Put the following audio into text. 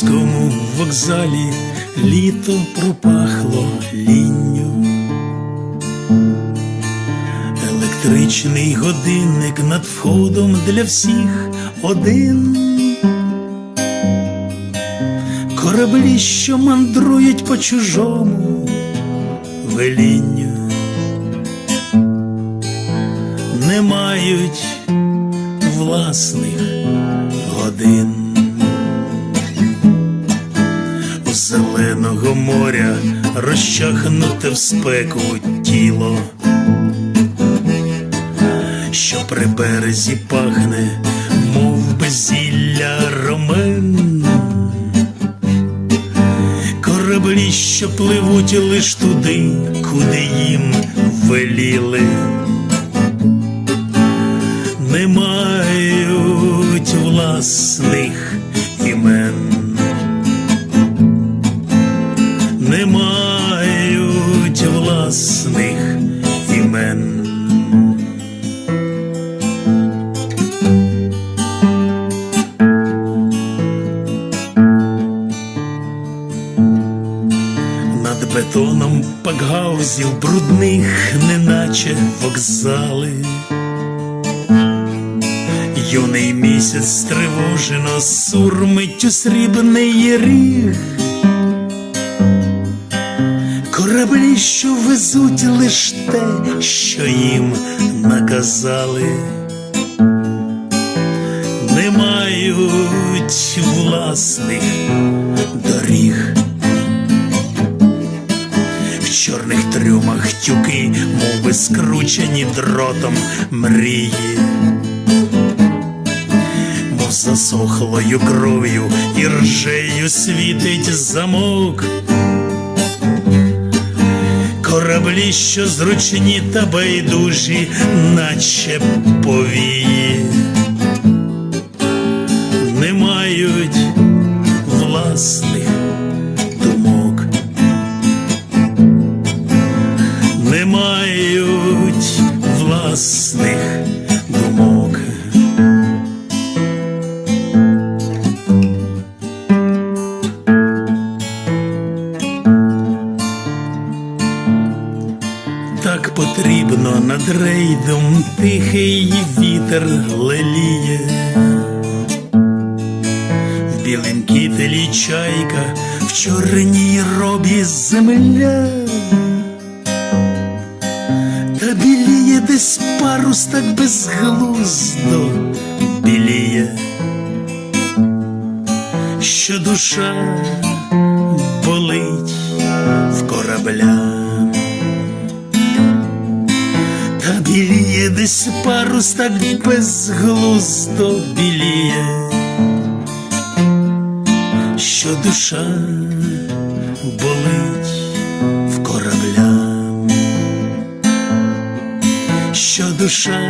Київському вокзалі літо пропахло лінню. Електричний годинник над входом для всіх один. Кораблі, що мандрують по чужому велінню, не мають власних годин. Зеленого моря розчахнуте в спеку тіло, що при березі пахне, мов безілля ромен. Кораблі, що пливуть лиш туди, куди їм веліли, не мають власних імен. Над бетоном пакгаузів брудних, неначе вокзали. Юний місяць стривожено сурмить у срібний ріг. Кораблі, що везуть лиш те, що їм наказали, не мають власних доріг. В чорних трюмах тюки, мов скручені дротом мрії, засохлою кров'ю і ржею світить замок. Кораблі, що зручні та байдужі, наче повії, не мають власних думок, не мають власних Так потрібно над рейдом тихий вітер леліє. В білім кітелі чайка, в чорній робі земля. Та біліє десь парус так безглуздо біліє, що душа болить в корабля. Десь парус так безглуздо біліє, що душа болить в корабля, що душа